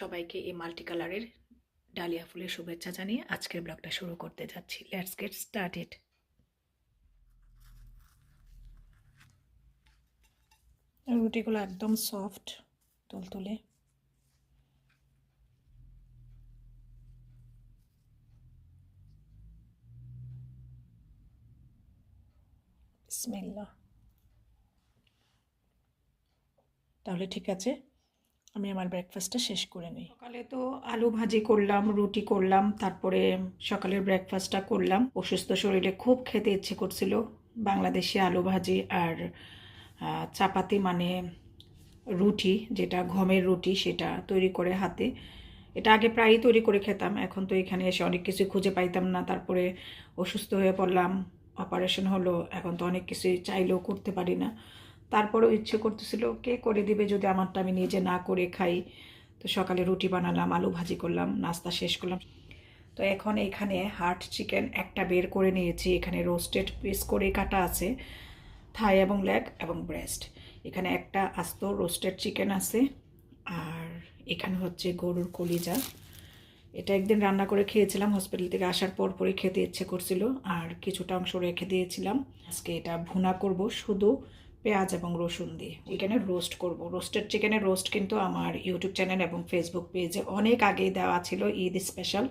সবাইকে এই মাল্টি কালারের ডালিয়া ফুলের শুভেচ্ছা জানিয়ে আজকের ব্লগটা শুরু করতে যাচ্ছি। লেটস গেট স্টার্টেড রুটিগুলো একদম সফট তুলতুলে। বিসমিল্লাহ। তাহলে ঠিক আছে? আমি আমার ব্রেকফাস্টটা শেষ করে নিই। সকালে তো আলু ভাজি করলাম, রুটি করলাম, তারপরে সকালের ব্রেকফাস্টটা করলাম। অসুস্থ শরীরে খুব খেতে ইচ্ছে করছিল। বাংলাদেশি আলু ভাজি আর চাপাতি মানে রুটি, যেটা গমের রুটি, সেটা তৈরি করে হাতে। এটা আগে প্রায়ই তৈরি করে খেতাম, এখন তো এখানে এসে অনেক কিছু খুঁজে পাইতাম না। তারপরে অসুস্থ হয়ে পড়লাম অপারেশন হলো, এখন তো অনেক কিছুই চাইলেও করতে পারি না। তারপরেও ইচ্ছে করতেছিল, কে করে দিবে যদি আমারটা আমি নিজে না করে খাই? তো সকালে রুটি বানালাম, আলু ভাজি করলাম, নাস্তা শেষ করলাম। তো এখন এখানে হার্ট চিকেন একটা বের করে নিয়েছি। এখানে রোস্টেড পিস করে কাটা আছে, থাই এবং লেগ এবং ব্রেস্ট। এখানে একটা আস্ত রোস্টেড চিকেন আছে আর এখানে হচ্ছে গরুর কলিজা। এটা একদিন রান্না করে খেয়েছিলাম, হসপিটাল থেকে আসার পর পরে খেতে ইচ্ছে করছিল আর কিছুটা অংশ রেখে দিয়েছিলাম। আজকে এটা ভুনা করব শুধু পেঁয়াজ এবং রসুন দিয়ে। এখানে রোস্ট করব। রোস্টেড চিকেনের রোস্ট কিন্তু আমার ইউটিউব চ্যানেল এবং ফেসবুক পেজে অনেক আগেই দেওয়া ছিল ঈদ স্পেশাল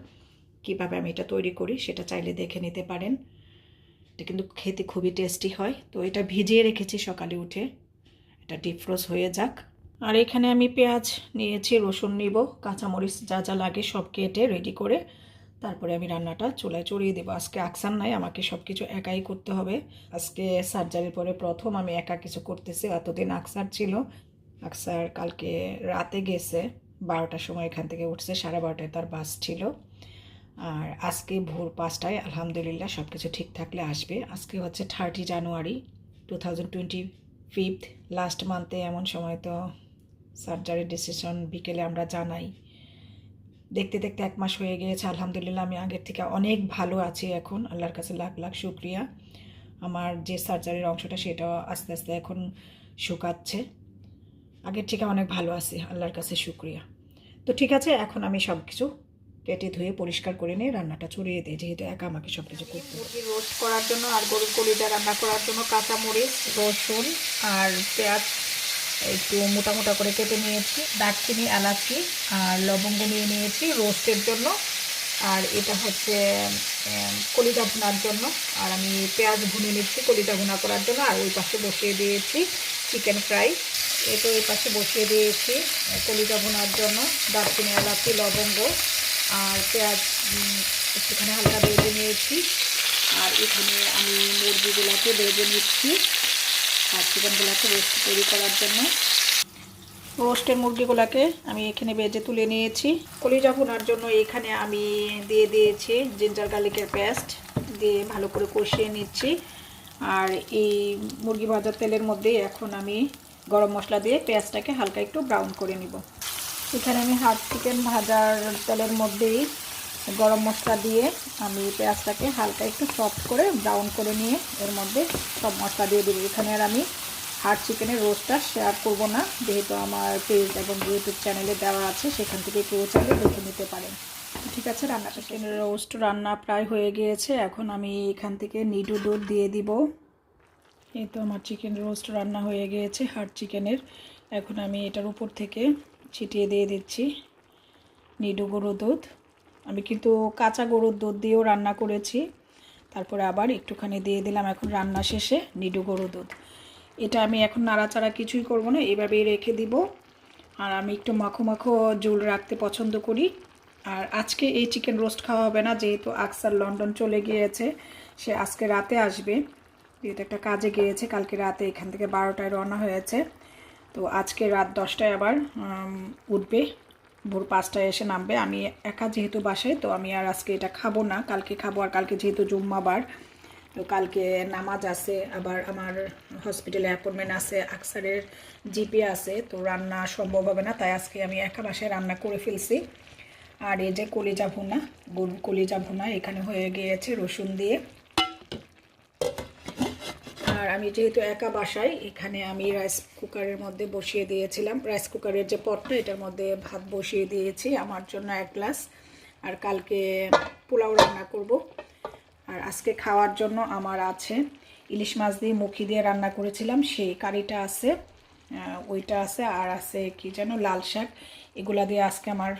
কীভাবে আমি এটা তৈরি করি সেটা চাইলে দেখে নিতে পারেন। এটা কিন্তু খেতে খুবই টেস্টি হয়। তো এটা ভিজিয়ে রেখেছি সকালে উঠে। এটা ডিপ ফ্রোজ হয়ে যাক। আর এখানে আমি পেঁয়াজ নিয়েছি, রসুন নিব। কাঁচামরিচ যা যা লাগে সব কেটে রেডি করে তারপরে আমি রান্নাটা চুলায় চড়িয়ে দেবো। আজকে আকসার নাই, আমাকে সব কিছু একাই করতে হবে। আজকে সার্জারির পরে প্রথম আমি একা কিছু করতেছি, এতদিন আকসার ছিল। আকসার কালকে রাতে গেছে, বারোটার সময় এখান থেকে উঠছে, সাড়ে বারোটায় তার বাস ছিল। আর আজকে ভোর পাঁচটায় আলহামদুলিল্লাহ সব কিছু ঠিক থাকলে আসবে। আজকে হচ্ছে thirty January two thousand twenty fifth last মান্থে এমন সময় তো সার্জারির ডিসিশন বিকেলে আমরা জানাই। দেখতে দেখতে এক মাস হয়ে গিয়েছে। আলহামদুলিল্লাহ আমি আগের থেকে অনেক ভালো আছি এখন। আল্লাহর কাছে লাখ লাখ শুক্রিয়া। আমার যে সার্জারির অংশটা সেটাও আস্তে আস্তে এখন শুকাচ্ছে। আগের থেকে অনেক ভালো আছি, আল্লাহর কাছে শুক্রিয়া। তো ঠিক আছে, এখন আমি সব কিছু কেটে ধুয়ে পরিষ্কার করে নিয়ে রান্নাটা চড়িয়ে দিই। যেহেতু একা আমাকে সব কিছু করতে মুরগি রোস্ট করার জন্য আর গরুর কলিজা রান্না করার জন্য কাঁচামরিচ, রসুন আর পেঁয়াজ একটু মোটা মোটা করে কেটে নিয়েছি, দারচিনি, এলাচি আর লবঙ্গ নিয়ে নিয়েছি রোস্টের জন্য। আর এটা হচ্ছে কলিজা ভুনার জন্য। আর আমি পেঁয়াজ ভুনে নিচ্ছি কলিজা ভুনা করার জন্য। আর ওই পাশে বসিয়ে দিয়েছি চিকেন ফ্রাই। এই তো এই পাশে বসিয়ে দিয়েছি কলিজা ভুনার জন্য, দারচিনি, এলাচি, লবঙ্গ আর পেঁয়াজ একটুখানি হালকা ভেজে নিয়েছি। আর এখানে আমি মুরগিগুলোকে ভেজে নিচ্ছি। আর চিকেনগুলোকে রোস্ট তৈরি করার জন্য। রোস্টের মুরগিগুলোকে আমি এখানে বেজে তুলে নিয়েছি। কলিজা ভুনার জন্য এখানে আমি দিয়ে দিয়েছি জিঞ্জার গার্লিকের পেস্ট দিয়ে ভালো করে কষিয়ে নিচ্ছি। আর এই মুরগি ভাজার তেলের মধ্যে এখন আমি গরম মশলা দিয়ে পেঁয়াজটাকে হালকা একটু ব্রাউন করে নিব। এখানে আমি হাফ চিকেন ভাজার তেলের মধ্যেই গরম মশলা দিয়ে আমি পেঁয়াজটাকে হালকা একটু সফট করে ব্রাউন করে নিয়ে এর মধ্যে সব মশলা দিয়ে দেবো। এখানে আর আমি হার্ড চিকেনের রোস্টটা শেয়ার করব না যেহেতু আমার পেজ এবং ইউটিউব চ্যানেলে দেওয়া আছে সেখান থেকে কেউ চাইলে দেখে নিতে পারেন। ঠিক আছে রান্না চিকেনের রোস্ট রান্না প্রায় হয়ে গিয়েছে এখন আমি এখান থেকে নিডু দুধ দিয়ে দিব। এই তো আমার চিকেন রোস্ট রান্না হয়ে গিয়েছে হার্ড চিকেনের এখন আমি এটার উপর থেকে ছিটিয়ে দিয়ে দিচ্ছি নিডু গরুর দুধ। আমি কিন্তু কাঁচা গরুর দুধ দিয়েও রান্না করেছি। তারপরে আবার একটুখানি দিয়ে দিলাম এখন রান্না শেষে নিডু গরুর দুধ। এটা আমি এখন নাড়াচাড়া কিছুই করব না, এভাবেই রেখে দিব। আর আমি একটু মাখো মাখো জোল রাখতে পছন্দ করি। আর আজকে এই চিকেন রোস্ট খাওয়া হবে না, যেহেতু আকসার লন্ডন চলে গিয়েছে, সে আজকে রাতে আসবে। যেহেতু একটা কাজে গিয়েছে, কালকে রাতে এখান থেকে বারোটায় রওনা হয়েছে। তো আজকে রাত দশটায় আবার উঠবে। ভোর পাঁচটায় এসে নামবে। আমি একা যেহেতু বাসায়, তো আমি আর আজকে এটা খাব না। কালকে খাব আর কালকে যেহেতু জুম্মাবার, তো কালকে নামাজ আছে। আবার আমার হসপিটালে অ্যাপয়েন্টমেন্ট আছে, আকসারের জিপি আছে, তো রান্না সম্ভব হবে না। তাই আজকে আমি একা বাসায় রান্না করে ফেলছি। আর এই যে কলিজা ভুনা গরুর কলিজা ভুনা এখানে হয়ে গিয়েছে রসুন দিয়ে। আর আমি যেহেতু একা বাসায়, এখানে আমি রাইস কুকারের মধ্যে বসিয়ে দিয়েছিলাম। রাইস কুকারের যে পটটা, এটার মধ্যে ভাত বসিয়ে দিয়েছি আমার জন্য এক গ্লাস আর কালকে পোলাও রান্না করব। আর আজকে খাওয়ার জন্য আমার আছে ইলিশ মাছ দিয়ে মুখি দিয়ে রান্না করেছিলাম, সেই কারিটা আছে ওইটা আছে, আর আছে কি যেন লাল শাক। এগুলা দিয়ে আজকে আমার,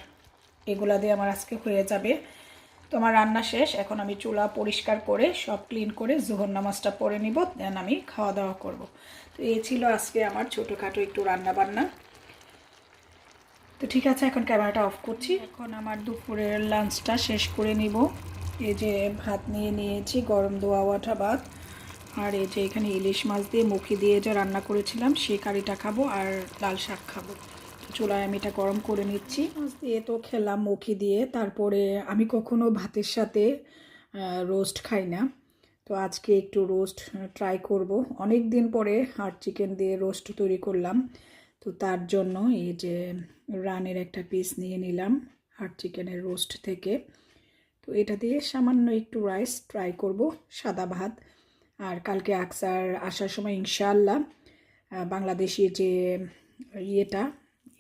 এগুলা দিয়ে আমার আজকে হয়ে যাবে। তো আমার রান্না শেষ, এখন আমি চুলা পরিষ্কার করে সব ক্লিন করে জোহর নামাজটা পরে নিব দেন আমি খাওয়া দাওয়া করব। তো এই ছিল আজকে আমার ছোটোখাটো একটু রান্না বান্না তো ঠিক আছে, এখন ক্যামেরাটা অফ করছি। এখন আমার দুপুরের লাঞ্চটা শেষ করে নিব। এই যে ভাত নিয়ে নিয়েছি, গরম দোয়া ওয়াটা ভাত, আর এই যে এখানে ইলিশ মাছ দিয়ে মুখি দিয়ে যে রান্না করেছিলাম, সেই কারিটা খাব আর লাল শাক খাব। চুলায় আমি এটা গরম করে নিচ্ছি। দিয়ে তো খেলাম, মুখি দিয়ে। তারপরে আমি কখনো ভাতের সাথে রোস্ট খাই না। তো আজকে একটু রোস্ট ট্রাই করব। অনেক দিন পরে হার্ড চিকেন দিয়ে রোস্ট তৈরি করলাম। তো তার জন্য এই যে রানের একটা পিস নিয়ে নিলাম হার্ড চিকেনের রোস্ট থেকে। তো এটা দিয়ে সামান্য একটু রাইস ট্রাই করব, সাদা ভাত। আর কালকে আকসার আসার সময় ইনশাল্লাহ বাংলাদেশি যে ইয়েটা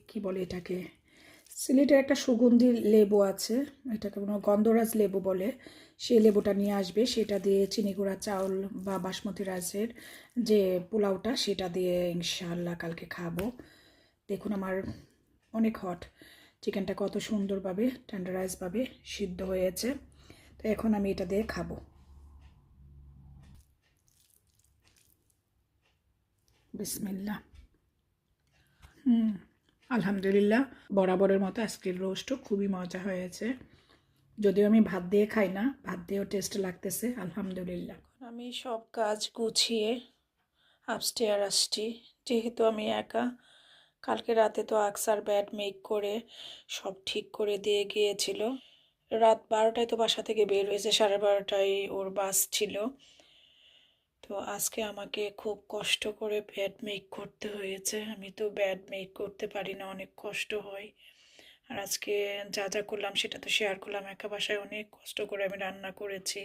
কি বলে এটাকে? সিলেটের একটা সুগন্ধি লেবু আছে, এটাকে কোনো গন্ধরাজ লেবু বলে। সেই লেবুটা নিয়ে আসবে, সেটা দিয়ে চিনি গুঁড়া, চাউল বা বাসমতি রাইসের যে পোলাওটা, সেটা দিয়ে ইনশাল্লাহ কালকে খাব। দেখুন আমার অনেক হট। চিকেনটা কত সুন্দরভাবে টেন্ডারাইজভাবে সিদ্ধ হয়েছে। তো এখন আমি এটা দিয়ে খাব। বিসমিল্লা হুম। আলহামদুলিল্লাহ, বরাবরের মতো আজকের রোস্টও খুবই মজা হয়েছে। যদিও আমি ভাত দিয়ে খাই না, ভাত দিয়েও টেস্ট লাগতেছে, আলহামদুলিল্লাহ। আমি সব কাজ গুছিয়ে আপস্টেয়ার আসছি। যেহেতু আমি একা, কালকে রাতে তো আকসার ব্যাড মেক করে সব ঠিক করে দিয়ে গিয়েছিল। রাত বারোটায় তো বাসা থেকে বের হয়েছে, সাড়ে বারোটায় ওর বাস ছিল। তো আজকে আমাকে খুব কষ্ট করে ব্যাড মেক করতে হয়েছে। আমি তো ব্যাড মেক করতে পারি না, অনেক কষ্ট হয়। আর আজকে যা যা করলাম সেটা তো শেয়ার করলাম, একা বাসায় অনেক কষ্ট করে আমি রান্না করেছি।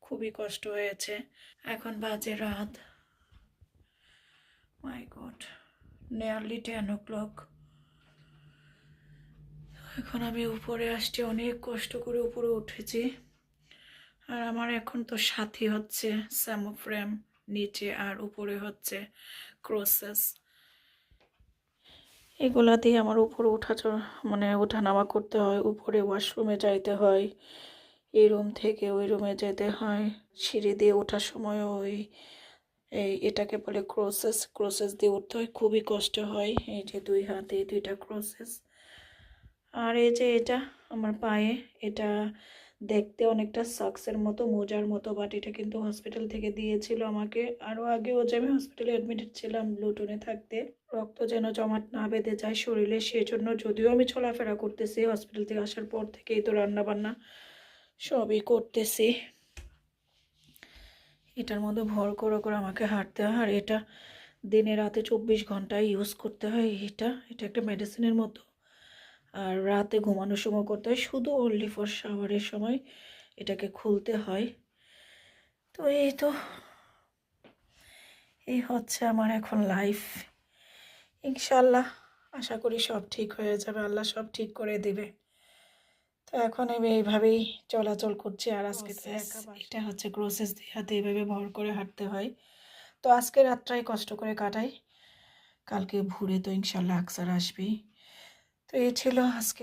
খুবই কষ্ট হয়েছে। এখন বাজে রাত। My god nearly ten o'clock এখন আমি উপরে আসছি, অনেক কষ্ট করে উপরে উঠেছি। আর আমার এখন তো সাথী হচ্ছে, স্যামোফ্রেম নিচে আর উপরে হচ্ছে ক্রোসেস। এগুলা দিয়ে আমার উপরে উঠা মানে ওঠানামা করতে হয়, উপরে ওয়াশরুমে যাইতে হয়, এই রুম থেকে ওই রুমে যেতে হয়, সিঁড়ি দিয়ে ওঠার সময় ওই, এই এটাকে বলে ক্রোসেস ক্রোসেস দিয়ে উঠতে হয়, খুবই কষ্ট হয়, এই যে দুই হাতে দুইটা ক্রোসেস। আর এই যে এটা আমার পায়ে, এটা দেখতে অনেকটা সক্সের মতো, মোজার মতো বাট এটা কিন্তু হসপিটাল থেকে দিয়েছিল আমাকে। আরও আগেও যে আমি হসপিটালে অ্যাডমিটেড ছিলাম লুটনে থাকতে, রক্ত যেন জমাট না বেঁধে যায় শরীরে সেই জন্য যদিও আমি চলাফেরা করতেছি হসপিটাল থেকে আসার পর থেকেই তো রান্না বান্না সবই করতেছি। এটার মধ্যে ভর করে করে আমাকে হাঁটতে হয়, আর এটা দিনে রাতে চব্বিশ ঘন্টায় ইউজ করতে হয়, এটা এটা একটা মেডিসিনের মতো। আর রাতে ঘুমানোর সময় করতে হয়। শুধু অনলি ফর শাওয়ারের সময় এটাকে খুলতে হয়। তো এই তো এই হচ্ছে আমার এখন লাইফ ইনশাল্লাহ আশা করি সব ঠিক হয়ে যাবে আল্লাহ সব ঠিক করে দেবে। তো এখন আমি এইভাবেই চলাচল করছি আর আজকে এটা হচ্ছে গ্রোসেস দিয়ে হাতে এইভাবে ভর করে হাঁটতে হয়। তো আজকে রাতটাই কষ্ট করে কাটাই। কালকে ভোরে তো ইনশাল্লাহ আকসার আসবেই। তো এই ছিল আজকে।